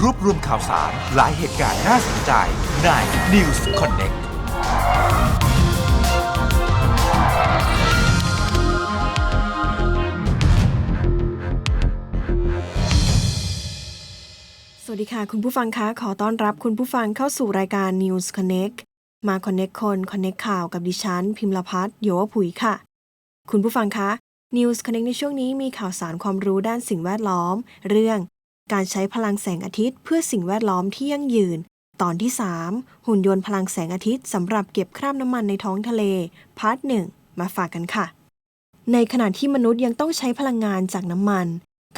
รวบรวมข่าวสารหลายเหตุการณ์น่าสนใจใน News Connect สวัสดีค่ะ คุณผู้ฟังคะ ขอต้อนรับคุณผู้ฟังเข้าสู่รายการ News Connect มา Connect คน Connect ข่าวกับดิฉัน พิมพ์ละพัฒน์โยวผุยค่ะ คุณผู้ฟังคะ News Connect ในช่วงนี้มีข่าวสารความรู้ด้านสิ่งแวดล้อม เรื่อง การใช้พลังแสงอาทิตย์เพื่อสิ่งแวดล้อมที่ยั่งยืน ตอนที่ 3 หุ่นยนต์พลังแสงอาทิตย์สำหรับเก็บคราบน้ำมันในท้องทะเล พาร์ทหนึ่งมาฝากกันค่ะ ในขณะที่มนุษย์ยังต้องใช้พลังงานจากน้ำมัน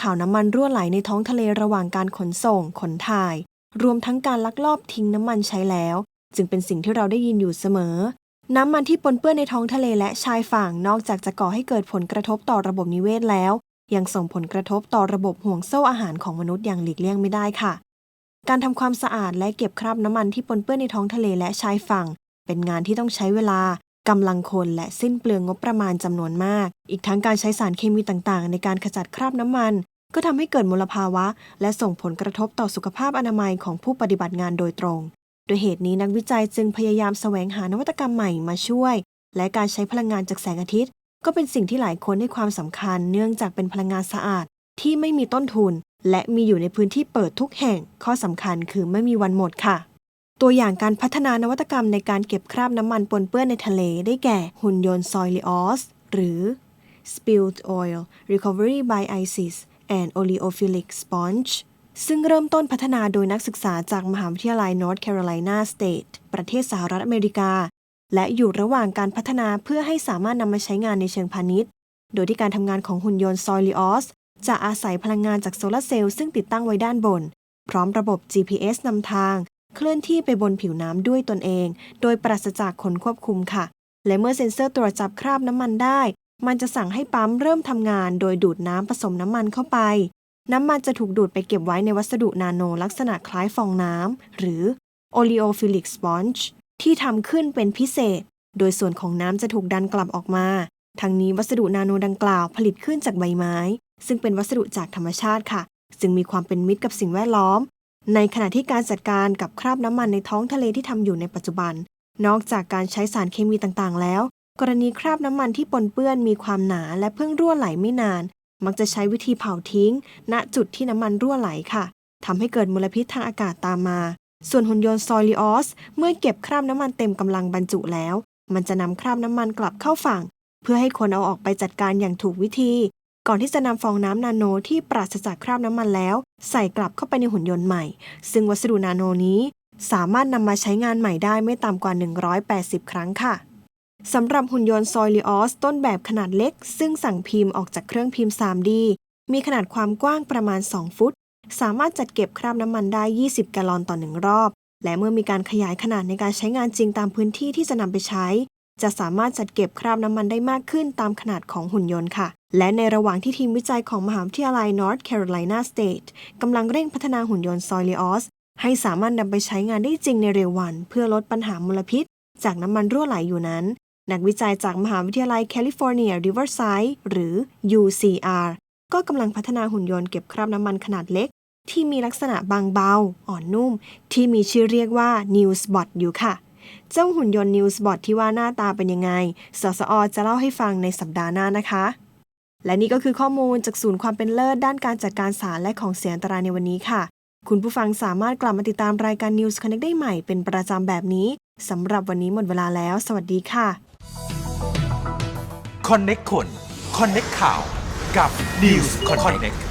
ข่าวน้ำมันรั่วไหลในท้องทะเลระหว่างการขนส่ง ขนถ่าย รวมทั้งการลักลอบทิ้งน้ำมันใช้แล้ว จึงเป็นสิ่งที่เราได้ยินอยู่เสมอ น้ำมันที่ปนเปื้อนในท้องทะเลและชายฝั่งนอกจากจะก่อให้เกิดผลกระทบต่อระบบนิเวศแล้ว ยังส่งผลกระทบต่อระบบห่วงโซ่อาหารของมนุษย์อย่างหลีกเลี่ยงไม่ได้ค่ะ การทำความสะอาดและเก็บคราบน้ำมันที่ปนเปื้อนในท้องทะเลและชายฝั่ง เป็นงานที่ต้องใช้เวลากำลังคนและสิ้นเปลืองงบประมาณจำนวนมาก อีกทั้งการใช้สารเคมีต่างๆ ในการขจัดคราบน้ำมัน ก็ทำให้เกิดมลภาวะ และส่งผลกระทบต่อสุขภาพอนามัยของผู้ปฏิบัติงานโดยตรงโดยเหตุนี้นักวิจัยจึงพยายามแสวงหานวัตกรรมใหม่มาช่วย และการใช้พลังงานจากแสงอาทิตย์ ก็เป็นสิ่งที่หลายคนให้ความสำคัญเนื่องจากเป็นพลังงานสะอาดที่ไม่มีต้นทุน และมีอยู่ในพื้นที่เปิดทุกแห่ง ข้อสำคัญคือไม่มีวันหมดค่ะ ตัวอย่างการพัฒนานวัตกรรมในการเก็บคราบน้ำมันปนเปื้อนในทะเลได้แก่หุ่นยนต์ Soilios หรือ Spilled Oil Recovery by ISIS and Oleophilic Sponge ซึ่งเริ่มต้นพัฒนาโดยนักศึกษาจากมหาวิทยาลัย North Carolina State ประเทศสหรัฐอเมริกา และอยู่ระหว่างการพัฒนาเพื่อให้สามารถนำมาใช้งานในเชิงพาณิชย์ โดยที่การทำงานของหุ่นยนต์ Soilios จะอาศัยพลังงานจากโซลาร์เซลล์ซึ่งติดตั้งไว้ด้านบน พร้อมระบบ GPS นำทาง เคลื่อนที่ไปบนผิวน้ำด้วยตนเอง โดยปราศจากคนควบคุมค่ะ และเมื่อเซ็นเซอร์ตรวจจับคราบน้ำมันได้ มันจะสั่งให้ปั๊มเริ่มทำงาน โดยดูดน้ำผสมน้ำมันเข้าไป น้ำมันจะถูกดูดไปเก็บไว้ในวัสดุนาโนลักษณะคล้ายฟองน้ำหรือ oleophilic sponge ที่ทำขึ้นเป็นพิเศษ โดยส่วนของน้ำจะถูกดันกลับออกมา ทั้งนี้วัสดุนาโนดังกล่าวผลิตขึ้นจากใบไม้ ซึ่งเป็นวัสดุจากธรรมชาติค่ะ ซึ่งมีความเป็นมิตรกับสิ่งแวดล้อม ในขณะที่การจัดการกับคราบน้ำมันในท้องทะเลที่ทำอยู่ในปัจจุบัน นอกจากการใช้สารเคมีต่างๆ แล้ว กรณีคราบน้ำมันที่ปนเปื้อนมีความหนาและเพิ่งรั่วไหลไม่นาน มักจะใช้วิธีเผาทิ้ง ณจุดที่น้ำมันรั่วไหลค่ะทำให้เกิดมลพิษทางอากาศตามมา ส่วนหุ่นยนต์ซอยลิออสเมื่อเก็บคราบน้ำมันเต็มกำลังบรรจุแล้ว มันจะนำคราบน้ำมันกลับเข้าฝั่ง เพื่อให้คนเอาออกไปจัดการอย่างถูกวิธี ก่อนที่จะนำฟองน้ำนาโนที่ปราศจากคราบน้ำมันแล้ว ใส่กลับเข้าไปในหุ่นยนต์ใหม่ ซึ่งวัสดุนาโนนี้ สามารถนำมาใช้งานใหม่ได้ไม่ต่ำกว่า 180 ครั้งค่ะสำหรับหุ่นยนต์ Soilios ต้นแบบขนาดเล็ก ซึ่งสั่งพิมพ์ออกจากเครื่องพิมพ์ 3D มีขนาดความกว้างประมาณ 2 ฟุต สามารถจัดเก็บคราบน้ำมันได้ 20 แกลลอนต่อหนึ่งรอบ และเมื่อมีการขยายขนาดในการใช้งานจริงตามพื้นที่ที่จะนำไปใช้ จะสามารถจัดเก็บคราบน้ำมันได้มากขึ้นตามขนาดของหุ่นยนต์ค่ะ และในระหว่างที่ทีมวิจัยของมหาวิทยาลัย North Carolina State กำลังเร่งพัฒนาหุ่นยนต์ Soilios ให้สามารถนำไปใช้งานได้จริงในเร็ววัน เพื่อลดปัญหามลพิษ จากน้ำมันรั่วไหลอยู่นั้น นักวิจัยจากมหาวิทยาลัยแคลิฟอร์เนีย Riverside หรือ UCR ก็กำลังพัฒนาหุ่นยนต์เก็บคราบน้ำมันขนาดเล็ก ที่มีลักษณะบางเบา อ่อนนุ่ม ที่มีชื่อเรียกว่า Newsbot อยู่ค่ะ เจ้าหุ่นยนต์ Newsbot ที่ว่าหน้าตาเป็นยังไง สสอจะเล่าให้ฟังในสัปดาห์หน้านะคะ และนี่ก็คือข้อมูลจากศูนย์ความเป็นเลิศด้านการจัดการสารและของเสียอันตรายในวันนี้ค่ะ คุณผู้ฟังสามารถกลับมาติดตามรายการ News Connect ได้ใหม่เป็นประจำแบบนี้สำหรับวันนี้หมดเวลาแล้ว สวัสดีค่ะ Connect คน Connect ข่าวกับ News Connect